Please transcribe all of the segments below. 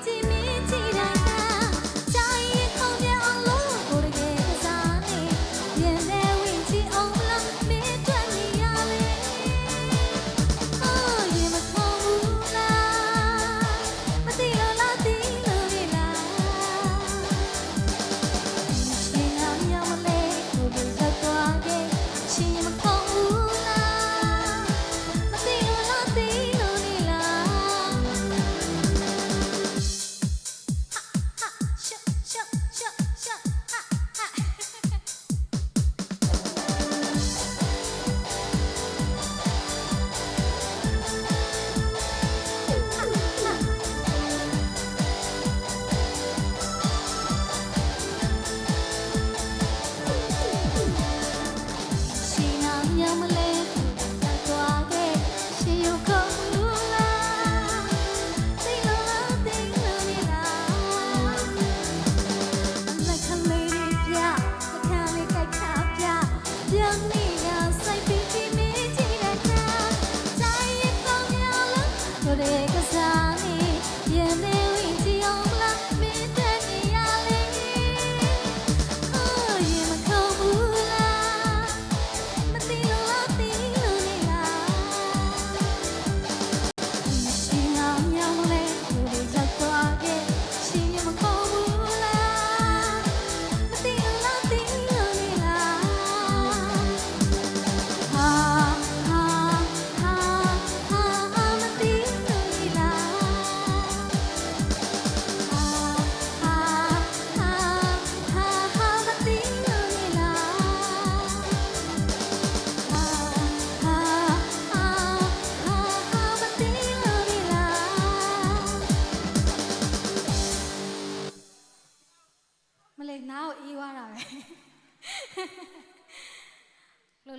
寂寞。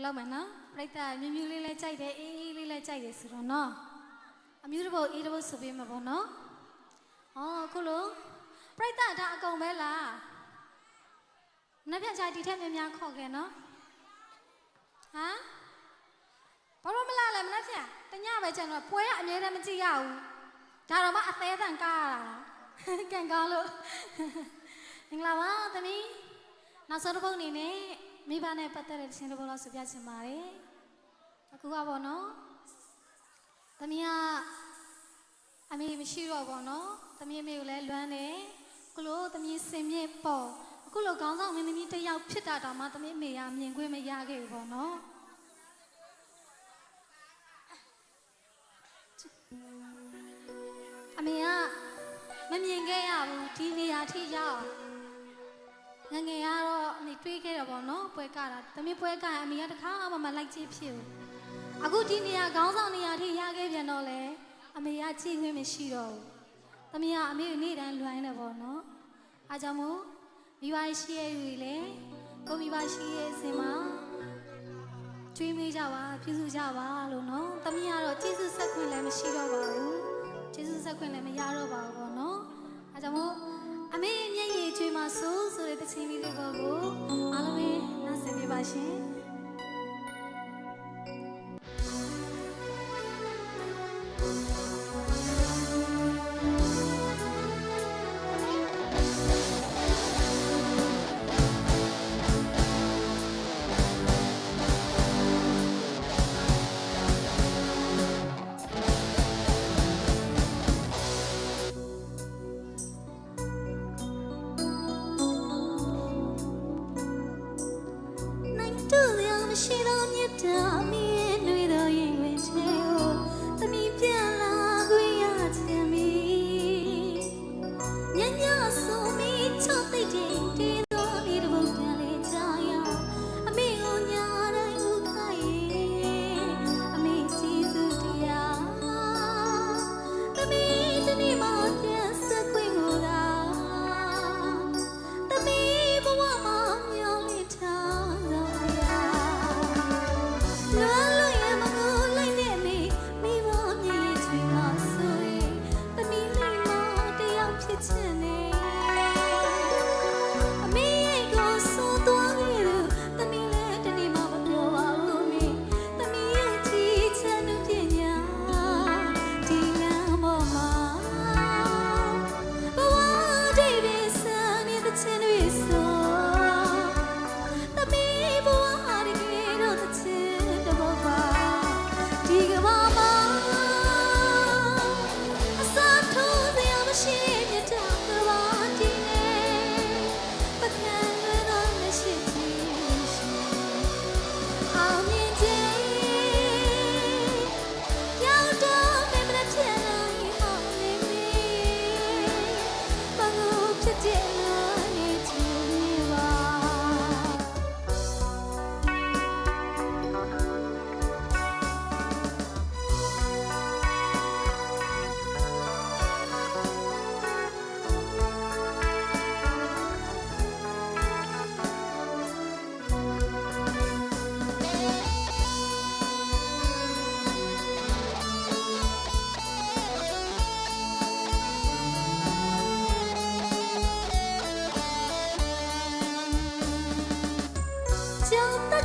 လို့လောက်မယ်နော်ပြိတ္တာမြူးမြူးလေးလဲကြိုက်တယ်အေးအေးလေးလဲကြိုက်တယ်ဆိုတော့နော်အမျိုးတစ်ပုတ်အေးတစ်ပုတ်ဆိုပေးမှာပေါ့နော်ဩခုလို့ပြိတ္တာဒါအကုန်ပဲလားနှစ်ဖြတ်ချိုင်ဒီထက်များများခေါ်ခဲ့နော်ဟမ်ဘာလို့မလာလဲမနှက်ဖြန်တညပဲကျန်တော့ပွဲကအမြဲတမ်းမကြည့်ရဘူးဒါတော့မှအသေးအံကားရတာကန်ကောင်းလို့မင်္ဂလာပါသမီးနောက်ဆုံးတစ်ပုတ်အနေနဲ့ မိဘနဲ့ပတ်သက်တဲ့ချင်းတစ်ပုတ်လောက်ဆိုပြချင်ပါတယ်အခုကပေါ့နော်သမီးကအမေမရှိတော့ပေါ့နော်သမီးအမေကိုလည်းလွမ်းတယ်အခုလို့သမီးစင်မြင့်ပေါ့အခုလို့ခေါင်းဆောင်မင်းသမီးတစ်ယောက်ဖြစ်တာတောင်မှသမီးအမေကမြင်ခွင့်မရခဲ့ဘူးပေါ့နော်အမေကမမြင်ခဲ့ရဘူးဒီနေရာထိရောက် ငယ်ငယ်ကတော့အမေတွေးခဲ့တယ်ပေါ့နော်ပွဲကတာသမီးပွဲကရင်အမေကတခါမှမလိုက်ချစ်ဖြစ်ဘူးအခုဒီနေရာခေါင်းဆောင်နေရာထိရခဲ့ပြန်တော့လေအမေကကြည့်ခွင့်မရှိတော့ဘူးသမီးကအမေကိုနေ့တိုင်းလွိုင်းတယ်ပေါ့နော်အားကြောင့်မို့မိဘရှိရဲ့ယူလေကိုမိဘရှိရဲ့အစင်မှာကျွေးမေးကြပါပြုစုကြပါလို့နော်သမီးကတော့ကျေးဇူးဆက်ခွင့်လည်းမရှိတော့ပါဘူးကျေးဇူးဆက်ခွင့်လည်းမရတော့ပါဘူးပေါ့နော်။အဲကြောင့်မို့ အမေရဲ့မျက်ရည်ကျွေးမှာဆိုဆိုတဲ့တခြင်းလေးတွေပေါ့ကိုအားလုံးပဲနားဆင်ပြပါရှင်။နိုင် မ 就